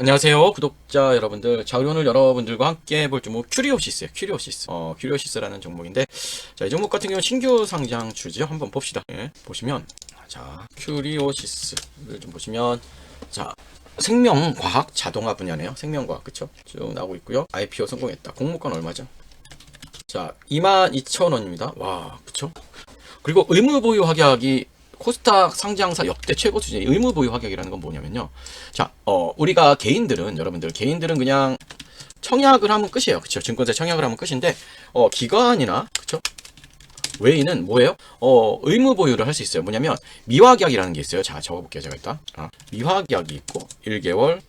안녕하세요 구독자 여러분들. 자 오늘 여러분들과 함께 볼 종목 큐리오시스예요 큐리오시스. 어 큐리오시스라는 종목인데 자 이 종목 같은 경우는 신규 상장 주죠? 한번 봅시다. 예, 보시면 자 큐리오시스를 좀 보시면 자 생명과학 자동화 분야네요. 생명과학 그쵸? 쭉 나오고 있고요. IPO 성공했다. 공모가 얼마죠? 자 22,000원입니다. 와 그쵸? 그리고 의무 보유 확약이 코스닥 상장사 역대 최고 수준의 의무 보유 확약이라는 건 뭐냐면요. 자, 어, 우리가 개인들은 여러분들 개인들은 그냥 청약을 하면 끝이에요. 그쵸? 증권사 청약을 하면 끝인데 어, 기관이나 그쵸? 외인은 뭐예요? 어, 의무 보유를 할 수 있어요. 뭐냐면 미확약이라는 게 있어요. 자, 적어 볼게요. 제가 일단. 아, 미확약이 있고 1개월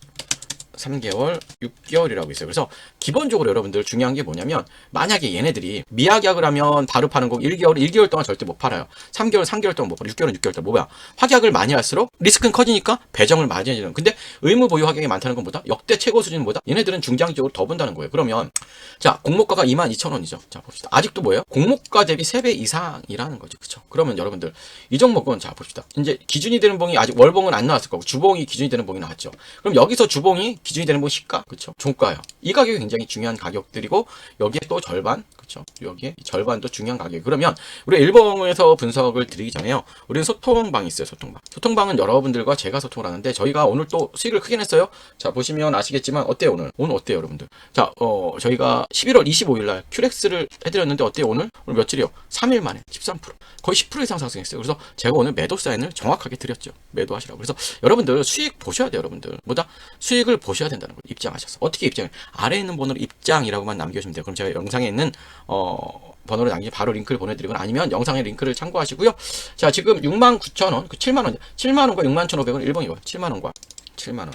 3개월, 6개월이라고 있어요. 그래서 기본적으로 여러분들 중요한 게 뭐냐면 만약에 얘네들이 미확약을 하면 바로 파는 거 1개월, 1개월 동안 절대 못 팔아요. 3개월, 3개월 동안 못 팔아. 6개월은 6개월 동안 뭐야? 확약을 많이 할수록 리스크는 커지니까 배정을 많이 해주는. 근데 의무 보유 확약이 많다는 것보다 역대 최고 수준은 뭐다? 얘네들은 중장기적으로 더 본다는 거예요. 그러면 자 공모가가 22,000원이죠. 자 봅시다. 아직도 뭐예요? 공모가 대비 3배 이상이라는 거죠. 그쵸? 그러면 여러분들 이 종목은 자 봅시다. 이제 기준이 되는 봉이 아직 월봉은 안 나왔을 거고 주봉이 기준이 되는 봉이 나왔죠. 그럼 여기서 주봉이 기준이 되는 봉 시가 그쵸? 종가요. 이 가격이 굉장히 중요한 가격들이고 여기에 또 절반 그쵸? 여기에 이 절반도 중요한 가격. 그러면 우리 일봉에서 분석을 드리기 전에요. 우리는 소통방이 있어요. 소통방. 소통방은 여러분들과 제가 소통을 하는데 저희가 오늘 또 수익을 크게 냈어요. 자 보시면 아시겠지만 어때요 오늘? 오늘 어때요 여러분들? 자 어, 저희가 11월 25일 날 큐렉스를 해드렸는데 어때요 오늘? 오늘 며칠이요? 3일 만에 13% 거의 10% 이상 상승했어요. 그래서 제가 오늘 매도 사인을 정확하게 드렸죠. 매도하시라고. 그래서 여러분들 수익 보셔야 돼요. 여러분들. 뭐다? 수익을 보셔야 된다는 거 입장하셔서. 어떻게 입장? 아래에 있는 번호로 입장이라고만 남겨주시면 돼요. 그럼 제가 영상에 있는 어 번호를 남기 바로 링크를 보내드리거나 아니면 영상의 링크를 참고하시고요. 자 지금 69,000원, 그 7만 원, 7만 원과 61,500원 일봉이고 7만 원과 7만 원,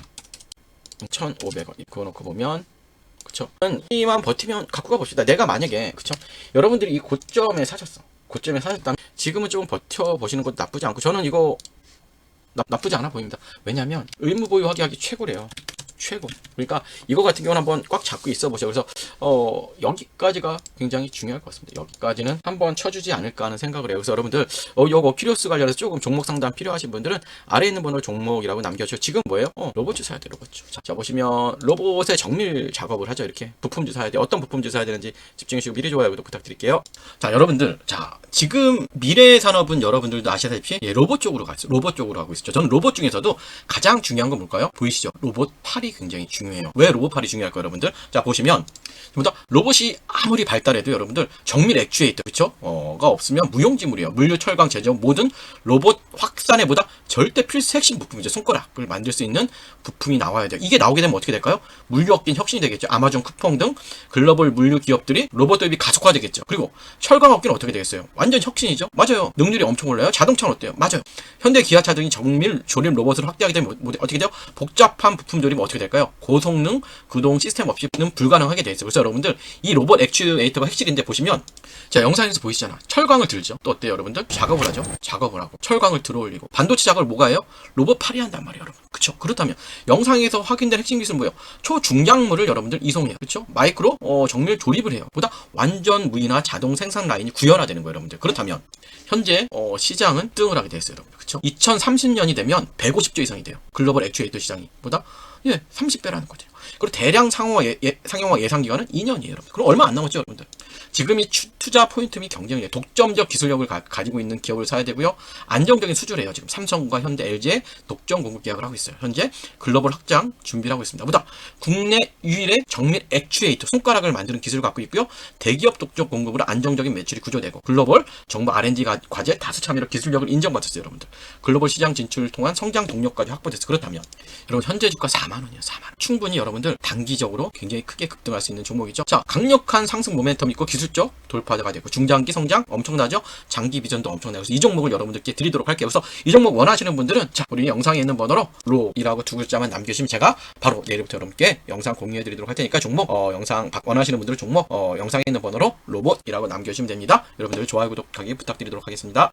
1,500원 입고 놓고 보면 그쵸? 이만 버티면 갖고 가봅시다. 내가 만약에 그쵸? 여러분들이 이 고점에 사셨어. 고점에 사셨다면 지금은 조금 버텨보시는 것도 나쁘지 않고 저는 이거 나, 나쁘지 않아 보입니다. 왜냐면 의무 보유 확약이 최고래요. 최고. 그러니까 이거 같은 경우는 한번 꽉 잡고 있어 보세요. 그래서 어 여기까지가 굉장히 중요할 것 같습니다. 여기까지는 한번 쳐주지 않을까 하는 생각을 해요. 그래서 여러분들 어 요거 큐리오스 관련해서 조금 종목 상담 필요하신 분들은 아래에 있는 번호 종목이라고 남겨주세요. 지금 뭐예요? 어 로봇 사야 돼 로봇. 자, 자 보시면 로봇의 정밀 작업을 하죠. 이렇게 부품주 사야 돼. 어떤 부품주 사야 되는지 집중해주시고 미리 좋아요 구독 부탁드릴게요. 자 여러분들 자 지금 미래 산업은 여러분들도 아시다시피 예, 로봇 쪽으로 가 있어요. 로봇 쪽으로 가고 있죠. 저는 로봇 중에서도 가장 중요한 건 뭘까요? 보이시죠? 로봇 팔이 굉장히 중요해요. 왜 로봇 팔이 중요할까요, 여러분들? 자 보시면 보다 로봇이 아무리 발달해도 여러분들 정밀 액추에이터 그쵸? 어가 없으면 무용지물이에요. 물류, 철강, 제조 모든 로봇 확산에보다 절대 필수 핵심 부품이죠. 손가락을 만들 수 있는 부품이 나와야 돼요. 이게 나오게 되면 어떻게 될까요? 물류 업계는 혁신이 되겠죠. 아마존, 쿠팡 등 글로벌 물류 기업들이 로봇 도입이 가속화되겠죠. 그리고 철강 업계는 어떻게 되겠어요? 완전 혁신이죠. 맞아요. 능률이 엄청 올라요. 자동차는 어때요? 맞아요. 현대 기아차 등이 정밀 조립 로봇을 확대하게 되면 뭐- 어떻게 돼요? 복잡한 부품 조립은 어떻게 될까요? 고성능 구동 시스템 없이는 불가능하게 돼 있어요. 그래서 여러분들 이 로봇 액추에이터가 핵심인데 보시면 자 영상에서 보이시잖아. 철광을 들죠. 또 어때요, 여러분들? 작업을 하죠. 작업을 하고 철광을 들어올리고 반도체 작업을 뭐가 해요? 로봇 팔이 한단 말이에요, 여러분. 그쵸? 그렇다면 영상에서 확인된 핵심 기술은 뭐예요? 초중량물을 여러분들 이송해요. 그쵸? 마이크로 어, 정밀 조립을 해요. 보다 완전 무인화 자동 생산 라인이 구현화되는 거예요, 여러분들. 그렇다면 현재 어, 시장은 뜨을 하게 됐어요, 여러분. 그쵸? 2030년이 되면 150조 이상이 돼요. 글로벌 액추에이터 시장이 보다 예, 30배라는 거죠. 그리고 대량 상용화, 예, 예, 상용화 예상 기간은 2년이에요, 여러분. 그럼 얼마 안 남았죠, 여러분들. 지금이 추- 투자 포인트 및 경쟁력, 독점적 기술력을 가, 지고 있는 기업을 사야 되고요. 안정적인 수주래요. 지금 삼성과 현대, LG의 독점 공급 계약을 하고 있어요. 현재 글로벌 확장 준비를 하고 있습니다. 보다 국내 유일의 정밀 액추에이터 손가락을 만드는 기술을 갖고 있고요. 대기업 독점 공급으로 안정적인 매출이 구조되고 글로벌 정부 R&D 가- 과제 다수 참여로 기술력을 인정받았어요, 여러분들. 글로벌 시장 진출을 통한 성장 동력까지 확보됐어. 그렇다면 여러분 현재 주가 4만 원이에요. 4만 원. 충분히 여러분 들 단기적으로 굉장히 크게 급등할 수 있는 종목이죠. 자, 강력한 상승 모멘텀 있고 기술적 돌파가 되고 중장기 성장 엄청나죠. 장기 비전도 엄청나요. 그래서 이 종목을 여러분들께 드리도록 할게요. 그래서 이 종목 원하시는 분들은 자, 우리 영상에 있는 번호로 로이라고 두 글자만 남겨주시면 제가 바로 내일부터 여러분께 영상 공유해 드리도록 할 테니까 종목 어, 영상 박- 원하시는 분들은 종목 어, 영상에 있는 번호로 로봇이라고 남겨주시면 됩니다. 여러분들 좋아요 구독하기 부탁드리도록 하겠습니다.